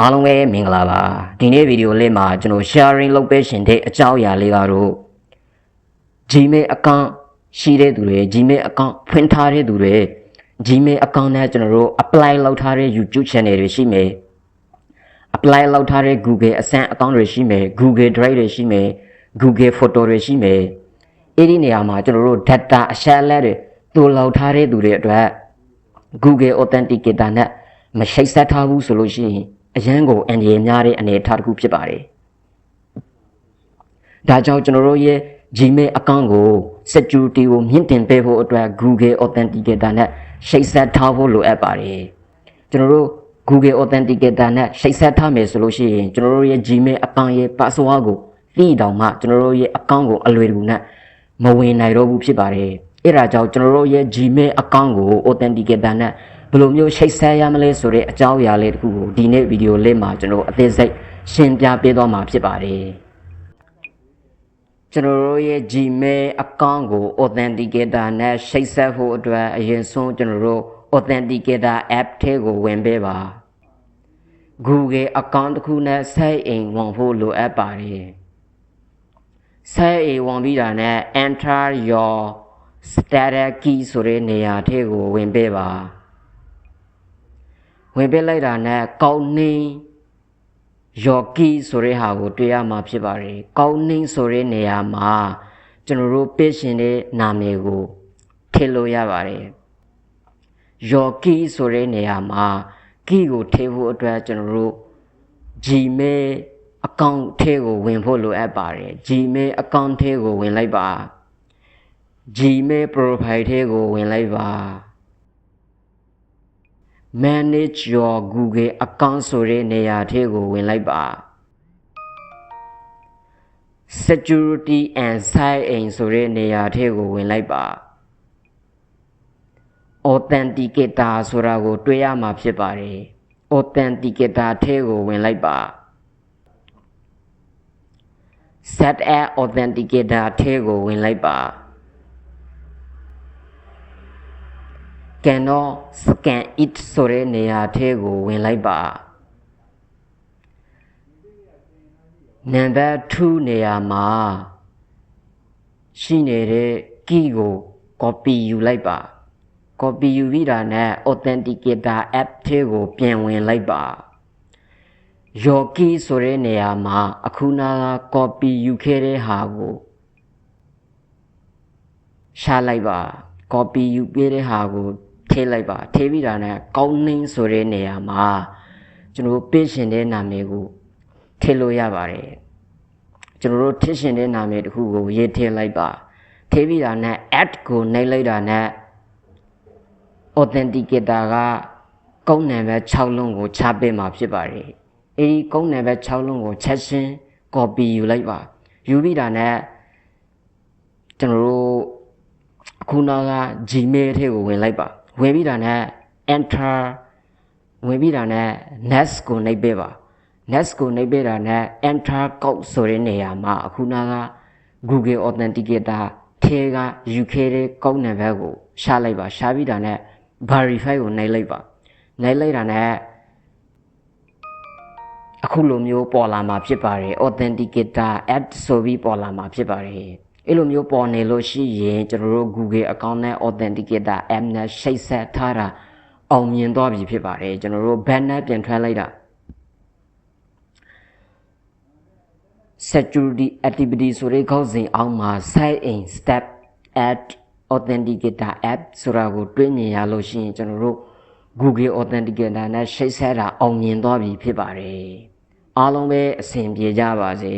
အားလုံးပဲမင်္ဂလာပါဒီနေ့ဗီဒီယိုလေးမှာကျွန်တော် sharing လုပ်ပေးရှင်တဲ့အကြောင်းအရာလေးကတော့ Gmail account ရှိတဲ့သူတွေ Gmail account ဖွင့်ထားတဲ့သူတွေ Gmail account နဲ့ကျွန်တော်တို့ apply လုပ်ထားတဲ့ YouTube channel တွေရှိမယ် apply လုပ်ထားတဲ့ Google Ascent account တွေရှိမယ် Google Drive တွေရှိမယ် Google Photo တွေရှိမယ်အဲ့ဒီနေရာမှာကျွန်တော်တို့ data အချက်အလက်တွေတူလောက်ထားတဲ့သူတွေအတွက် Google Authenticator နဲ့မရှိတ်ဆက်ထားဘူးဆိုလို့ရှိရင် အရန်ကိုအန်ဒီရများတဲ့အနေအထားတစ်ခုဖြစ်ပါတယ်။ဒါကြောင့်ကျွန်တော်တို့ရဲ့ Gmail account ကို security ကိုမြင့်တင်ပေးဖို့အတွက် Google Authenticator နဲ့ရှိတ်ဆက်ထားဖို့လိုအပ်ပါတယ်။ကျွန်တော်တို့ Google Authenticator နဲ့ရှိတ်ဆက်ထားမယ်ဆိုလို့ရှိရင်ကျွန်တော်တို့ရဲ့ Gmail account ရဲ့ password ကိုသိတောင်မှကျွန်တော်တို့ရဲ့ account ကိုအလွယ်တကူနဲ့မဝင်နိုင်တော့ဘူးဖြစ်ပါတယ်။အဲ့ဒါကြောင့်ကျွန်တော်တို့ရဲ့ Gmail account ကို Authenticator နဲ့ ဘယ်လိုမျိုးရှိတ်ဆက်ရမလဲဆိုတဲ့အကြောင်းအရာလေးတစ်ခုကိုဒီနေ့ဗီဒီယိုလေးမှာကျွန်တော်အသေးစိတ်ရှင်းပြပေးသွားမှာဖြစ်ပါတယ်ကျွန်တော်တို့ရဲ့ Gmail account ကို Authenticator နဲ့ရှိတ်ဆက်ဖို့အတွက်အရင်ဆုံးကျွန်တော်တို့ Authenticator app ထဲကိုဝင်ပေးပါ Google account တစ်ခုနဲ့ sign in ဝင်ဖို့လိုအပ်ပါတယ် sign in ဝင်ပြီးတာနဲ့ enter your status key ဆိုတဲ့နေရာထဲကိုဝင်ပေးပါ ဝင်ပေးလိုက်တာနဲ့ကောင်းနှင်း your key ဆိုတဲ့ဟာကိုတွေ့ရမှာဖြစ်ပါတယ်ကောင်းနှင်းဆိုတဲ့နေရာမှာကျွန်တော်တို့ပေးရှင်တဲ့နာမည်ကိုထည့်လို့ရပါတယ် your key ဆိုတဲ့နေရာမှာ key ကိုထည့်ဖို့အတွက်ကျွန်တော်တို့ Gmail account ထဲကိုဝင်ဖို့လိုအပ်ပါတယ် Gmail account ထဲကိုဝင်လိုက်ပါ Gmail profile ထဲကိုဝင်လိုက်ပါ manage your Google account ဆိုတဲ့နေရာထဲကိုဝင်လိုက်ပါ security and sign in ဆိုတဲ့နေရာထဲကိုဝင်လိုက်ပါ authenticator ဆိုတာကို တွေ့ရမှာဖြစ်ပါတယ် authenticator ထဲကိုဝင်လိုက်ပါ set app authenticator ထဲကိုဝင်လိုက်ပါ cannot scan it ဆိုတဲ့နေရာထဲကိုဝင်လိုက်ပါနံပါတ်2နေရာမှာရှိနေတဲ့ key ကို copy ယူလိုက်ပါ copy ယူပြီးတာနဲ့ authenticator app ထဲကိုပြန်ဝင်လိုက်ပါ your key ဆိုတဲ့နေရာမှာအခုနာက copy ယူခဲ့တဲ့ဟာကိုရှာလိုက်ပါ copy ယူပေးတဲ့ဟာကို ထည့်လိုက်ပါထည့်ပြီးတာနဲ့ကောင်းနှင်းဆိုတဲ့နေရာမှာကျွန်တော်ပေးရှင်တဲ့နာမည်ကိုထည့်လို့ရပါတယ်ကျွန်တော်တို့ထည့်ရှင်တဲ့နာမည်တစ်ခုကိုရေးထည့်လိုက်ပါထည့်ပြီးတာနဲ့ add ကိုနှိပ်လိုက်တာနဲ့ authenticator ကကုန်းနံပါတ်6လုံးကိုချပေးမှာဖြစ်ပါတယ်အဲဒီကုန်းနံပါတ်6လုံးကိုချက်ချင်း copy ယူလိုက်ပါယူပြီးတာနဲ့ကျွန်တော်တို့အခုနောက်က Gmail ထဲကိုဝင်လိုက်ပါ ဝင်ပြီးတာနဲ့ enter ဝင်ပြီးတာနဲ့ next ကိုနှိပ်ပေးပါ next ကိုနှိပ်ပေးတာနဲ့ enter code ဆိုတဲ့နေရာမှာအခုနောက်က Google Authenticator ထဲက UK ရဲ့ကုန်းနံပါတ်ကိုရှာလိုက်ပါရှာပြီးတာနဲ့ verify ကိုနှိပ်လိုက်ပါနှိပ်လိုက်တာနဲ့အခုလိုမျိုးပေါ်လာမှာဖြစ်ပါတယ် authenticator add ဆိုပြီးပေါ်လာမှာဖြစ်ပါတယ် အဲ့လိုမျိုးပေါ်နေလို့ရှိရင်ကျွန်တော်တို့ Google account နဲ့ authenticator app နဲ့ရှိတ်ဆက်ထားတာအောင်မြင်သွားပြီဖြစ်ပါတယ်ကျွန်တော်တို့ banner ပြန်ထွက်လိုက်တာ security activity ဆိုတဲ့ခေါင်းစဉ်အောက်မှာ sign in step add authenticator app ဆိုတာကိုတွင်းမြင်ရလို့ရှိရင်ကျွန်တော်တို့ Google authenticator နဲ့ရှိတ်ဆက်တာအောင်မြင်သွားပြီဖြစ်ပါတယ်အားလုံးပဲအဆင်ပြေကြပါစေ